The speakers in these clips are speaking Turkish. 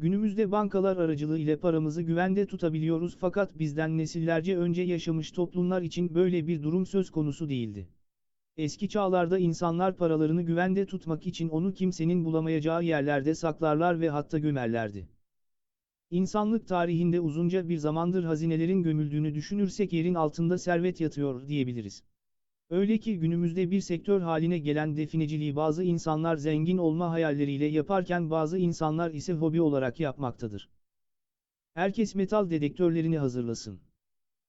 Günümüzde bankalar aracılığı ile paramızı güvende tutabiliyoruz fakat bizden nesillerce önce yaşamış toplumlar için böyle bir durum söz konusu değildi. Eski çağlarda insanlar paralarını güvende tutmak için onu kimsenin bulamayacağı yerlerde saklarlar ve hatta gömerlerdi. İnsanlık tarihinde uzunca bir zamandır hazinelerin gömüldüğünü düşünürsek yerin altında servet yatıyor diyebiliriz. Öyle ki günümüzde bir sektör haline gelen defineciliği bazı insanlar zengin olma hayalleriyle yaparken bazı insanlar ise hobi olarak yapmaktadır. Herkes metal dedektörlerini hazırlasın.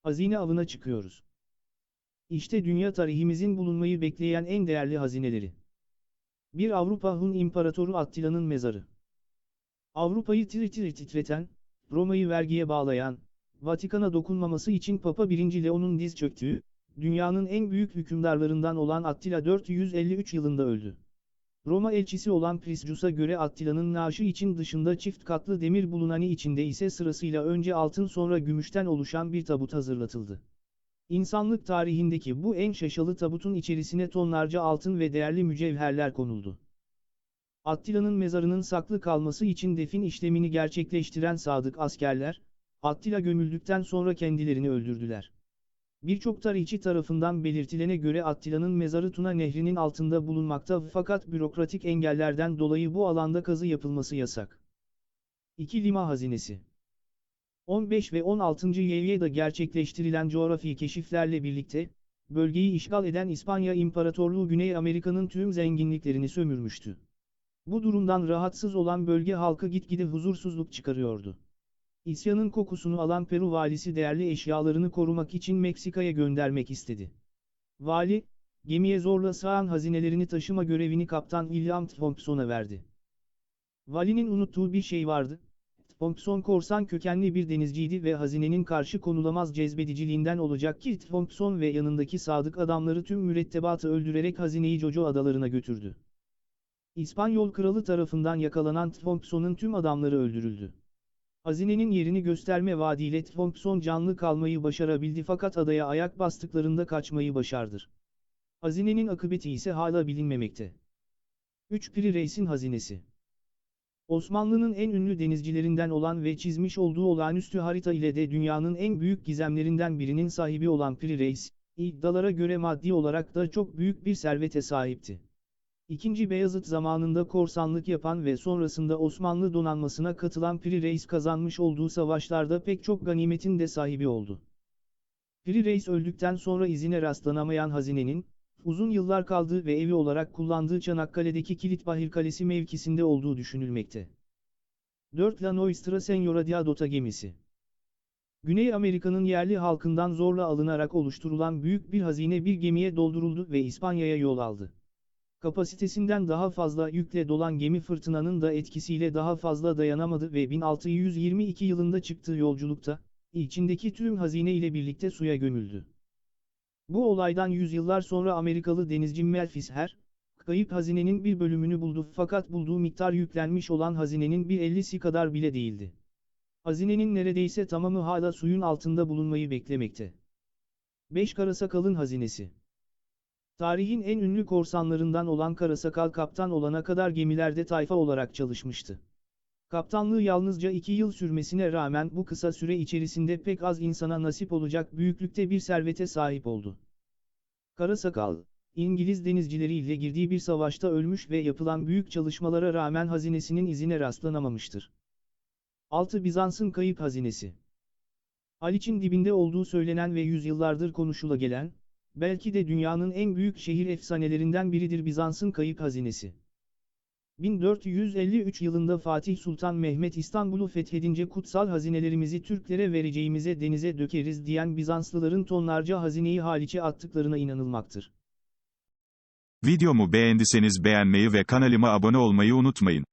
Hazine avına çıkıyoruz. İşte dünya tarihimizin bulunmayı bekleyen en değerli hazineleri. Bir Avrupa Hun İmparatoru Attila'nın mezarı. Avrupa'yı tir tir titreten, Roma'yı vergiye bağlayan, Vatikan'a dokunmaması için Papa 1. Leon'un diz çöktüğü, dünyanın en büyük hükümdarlarından olan Attila 453 yılında öldü. Roma elçisi olan Priscus'a göre Attila'nın naaşı için dışında çift katlı demir bulunani içinde ise sırasıyla önce altın sonra gümüşten oluşan bir tabut hazırlatıldı. İnsanlık tarihindeki bu en şaşalı tabutun içerisine tonlarca altın ve değerli mücevherler konuldu. Attila'nın mezarının saklı kalması için defin işlemini gerçekleştiren sadık askerler, Attila gömüldükten sonra kendilerini öldürdüler. Birçok tarihçi tarafından belirtilene göre Attila'nın mezarı Tuna Nehri'nin altında bulunmakta fakat bürokratik engellerden dolayı bu alanda kazı yapılması yasak. 2 Lima Hazinesi 15 ve 16. yüzyılda gerçekleştirilen coğrafi keşiflerle birlikte, bölgeyi işgal eden İspanya İmparatorluğu Güney Amerika'nın tüm zenginliklerini sömürmüştü. Bu durumdan rahatsız olan bölge halkı gitgide huzursuzluk çıkarıyordu. İsyanın kokusunu alan Peru valisi değerli eşyalarını korumak için Meksika'ya göndermek istedi. Vali, gemiye zorla sığan hazinelerini taşıma görevini kaptan William Thompson'a verdi. Valinin unuttuğu bir şey vardı. Thompson korsan kökenli bir denizciydi ve hazinenin karşı konulamaz cezbediciliğinden olacak ki Thompson ve yanındaki sadık adamları tüm mürettebatı öldürerek hazineyi Jojo adalarına götürdü. İspanyol kralı tarafından yakalanan Thompson'un tüm adamları öldürüldü. Hazinenin yerini gösterme vaadiyle Thompson canlı kalmayı başarabildi fakat adaya ayak bastıklarında kaçmayı başardır. Hazinenin akıbeti ise hala bilinmemekte. 3 Piri Reis'in hazinesi Osmanlı'nın en ünlü denizcilerinden olan ve çizmiş olduğu olağanüstü harita ile de dünyanın en büyük gizemlerinden birinin sahibi olan Piri Reis, iddialara göre maddi olarak da çok büyük bir servete sahipti. İkinci Beyazıt zamanında korsanlık yapan ve sonrasında Osmanlı donanmasına katılan Piri Reis kazanmış olduğu savaşlarda pek çok ganimetin de sahibi oldu. Piri Reis öldükten sonra izine rastlanamayan hazinenin, uzun yıllar kaldığı ve evi olarak kullandığı Çanakkale'deki Kilitbahir Kalesi mevkisinde olduğu düşünülmekte. 4 La Nostra Senora Diadota gemisi Güney Amerika'nın yerli halkından zorla alınarak oluşturulan büyük bir hazine bir gemiye dolduruldu ve İspanya'ya yol aldı. Kapasitesinden daha fazla yükle dolan gemi fırtınanın da etkisiyle daha fazla dayanamadı ve 1622 yılında çıktığı yolculukta, içindeki tüm hazine ile birlikte suya gömüldü. Bu olaydan yüzyıllar sonra Amerikalı denizci Memphis Her, kayıp hazinenin bir bölümünü buldu fakat bulduğu miktar yüklenmiş olan hazinenin bir ellisi kadar bile değildi. Hazinenin neredeyse tamamı hala suyun altında bulunmayı beklemekte. 5 Karasakal'ın hazinesi Tarihin en ünlü korsanlarından olan Karasakal kaptan olana kadar gemilerde tayfa olarak çalışmıştı. Kaptanlığı yalnızca iki yıl sürmesine rağmen bu kısa süre içerisinde pek az insana nasip olacak büyüklükte bir servete sahip oldu. Karasakal, İngiliz denizcileriyle girdiği bir savaşta ölmüş ve yapılan büyük çalışmalara rağmen hazinesinin izine rastlanamamıştır. 6 Bizans'ın kayıp hazinesi Haliç'in dibinde olduğu söylenen ve yüzyıllardır konuşula gelen, belki de dünyanın en büyük şehir efsanelerinden biridir Bizans'ın kayıp hazinesi. 1453 yılında Fatih Sultan Mehmet İstanbul'u fethedince kutsal hazinelerimizi Türklere vereceğimize denize dökeriz diyen Bizanslıların tonlarca hazineyi Haliç'e attıklarına inanılmaktır. Videomu beğendiyseniz beğenmeyi ve kanalıma abone olmayı unutmayın.